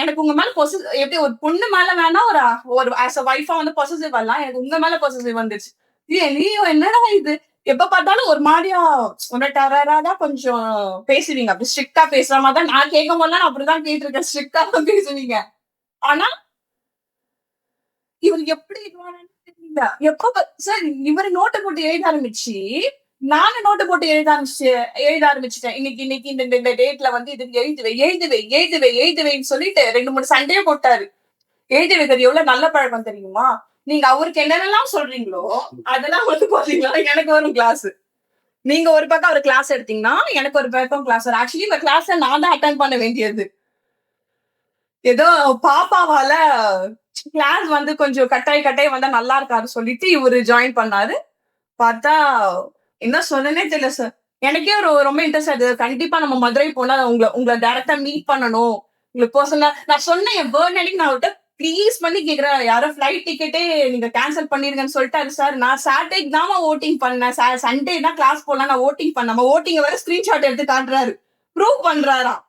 எனக்கு உங்க மேல பொசிஸ் எப்படி ஒரு பொண்ணு மேல வேணா ஒரு ஒரு ஆஸ் அ ஒய்ஃபா வந்து பொசசிவ் வரலாம். எனக்கு உங்க மேல பொசசிவ் வந்துச்சு நீ என்னடா இது? எப்ப பார்த்தாலும் ஒரு மாதிரியா ஒரு டரரா தான் கொஞ்சம் பேசுவீங்க. அப்படி ஸ்ட்ரிக்டா பேசுற மாதிரி தான் நான் கேட்கும் போதெல்லாம் நான் அப்படிதான் கேட்டிருக்கேன். ஸ்ட்ரிக்டா தான் பேசுவீங்க. ஆனா இவர் எப்படி இருவாருன்னு எப்ப சார் இவரு நோட்டு போட்டு எழுத ஆரம்பிச்சு நானும் நோட்டு போட்டு எழுத ஆரம்பிச்சு எழுத ஆரம்பிச்சிட்டேன். இன்னைக்கு இன்னைக்கு இந்த இந்த டேட்ல வந்து இது எழுதுவே எழுதுவே எழுதுவே எழுதுவேன்னு சொல்லிட்டு ரெண்டு மூணு சண்டே போட்டாரு. எழுதி வைக்கிறது எவ்வளவு நல்ல பழக்கம் தெரியுமா? நீங்க அவருக்கு என்னென்னலாம் சொல்றீங்களோ அதெல்லாம் வந்து பாத்தீங்களா எனக்கு வரும் கிளாஸ் நீங்க ஒரு பக்கம் அவர் கிளாஸ் எடுத்தீங்கன்னா எனக்கு ஒரு பக்கம் கிளாஸ் வரும். ஆக்சுவலி இந்த கிளாஸ் நான் தான் அட்டன் பண்ண வேண்டியது. ஏதோ பாப்பாவால கிளாஸ் வந்து கொஞ்சம் கட்டாய் கட்டாய் வந்தா நல்லா இருக்காரு சொல்லிட்டு இவரு ஜாயின் பண்ணாரு. பார்த்தா என்ன சொல்லனே தெரியல சார் எனக்கே ஒரு ரொம்ப இன்ட்ரெஸ்ட் ஆகுது கண்டிப்பா நம்ம மதுரை போனா உங்களை உங்களை டேரக்டா மீட் பண்ணணும். உங்களுக்கு பர்சனலா நான் சொன்னேன் என் பேர்ட் அன்னைக்கு நான் அவர்கிட்ட ப்ளீஸ் பண்ணி கேக்குறேன். யாரோ ஃபிளைட் டிக்கெட்டே நீங்க கேன்சல் பண்ணிருங்கன்னு சொல்லிட்டாரு சார் நான் சாட்டர்டே தான் ஓட்டிங் பண்ணேன். சண்டே தான் கிளாஸ் போகலாம் நான் ஓட்டிங் பண்ணேன். ஓட்டிங் வர ஸ்கிரீன்ஷாட் எடுத்து காட்டுறாரு. ப்ரூவ் பண்றாராம்.